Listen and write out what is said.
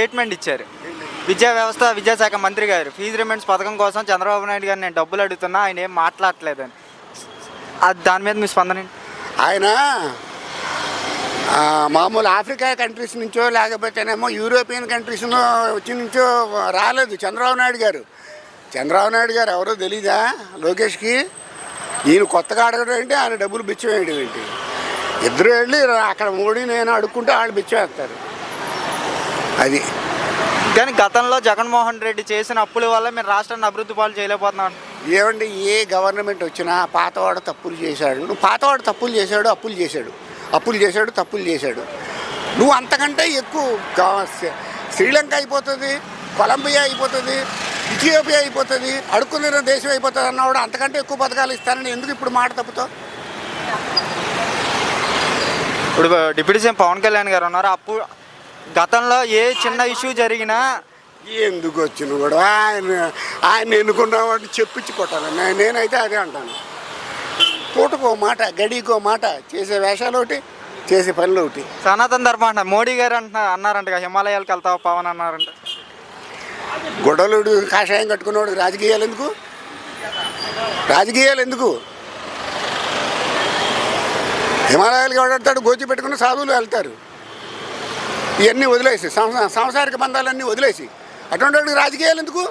Statement ఇచ్చారు. విద్యా వ్యవస్థ విద్యాశాఖ మంత్రి గారు ఫీజు రిమెంట్స్ పథకం కోసం చంద్రబాబు నాయుడు గారు నేను డబ్బులు అడుగుతున్నా ఆయన ఏం మాట్లాడలేదని అది దాని మీద మీ స్పందన ఆయన మామూలు ఆఫ్రికా కంట్రీస్ నుంచో లేకపోతేనేమో యూరోపియన్ కంట్రీస్ వచ్చి నుంచో రాలేదు చంద్రబాబు నాయుడు గారు. చంద్రబాబు నాయుడు గారు ఎవరో తెలీదా లోకేష్కి? ఈయన కొత్తగా అడగడం ఏంటి? ఆయన డబ్బులు బిచ్చం వేయడం ఏంటి? ఇద్దరు వెళ్ళి అక్కడ మోడీ నేను అడుక్కుంటే వాళ్ళు బిచ్చం వేస్తారు అది. కానీ గతంలో జగన్మోహన్ రెడ్డి చేసిన అప్పుల వల్ల మీరు రాష్ట్రాన్ని అభివృద్ధి పాలు చేయలేకపోతున్నాం ఏమండి ఏ గవర్నమెంట్ వచ్చినా పాతవాడు తప్పులు చేశాడు. నువ్వు పాతవాడు తప్పులు చేశాడు అప్పులు చేశాడు. అప్పులు చేశాడు తప్పులు చేశాడు. నువ్వు అంతకంటే ఎక్కువ శ్రీలంక అయిపోతుంది కొలంబియా అయిపోతుంది ఇథియోపియా అయిపోతుంది అడుక్కున్న దేశం అయిపోతుంది అన్నవాడు అంతకంటే ఎక్కువ పథకాలు ఇస్తానని ఎందుకు ఇప్పుడు మాట తప్పుతావు? ఇప్పుడు డిప్యూటీ సీఎం పవన్ కళ్యాణ్ గారు ఉన్నారు. అప్పు గతంలో ఏ చిన్న ఇష్యూ జరిగినా ఎందుకు వచ్చిన కూడా? ఆయన ఆయన ఎన్నుకున్నామంటే చెప్పించి కొట్టాలి. నే- నేనైతే అదే అంటాను. పూటకో మాట గడికో మాట చేసే వేషాలు ఒకటి చేసే పనులు ఒకటి. సనాతన ధర్మం అంటున్నారు మోడీ గారు అంటున్నారు అన్నారంట హిమాలయాలకు వెళ్తావు పవన్ అన్నారంట. గొడవలుడు కాషాయం కట్టుకున్నవాడు రాజకీయాలు ఎందుకు? రాజకీయాలు ఎందుకు? హిమాలయాలకు ఎవడతాడు గోచి పెట్టుకుని సాధువులు వెళ్తారు. ఇవన్నీ వదిలేసి సంసారిక బంధాలన్నీ వదిలేసి అటువంటి వాడికి రాజకీయాలు ఎందుకు?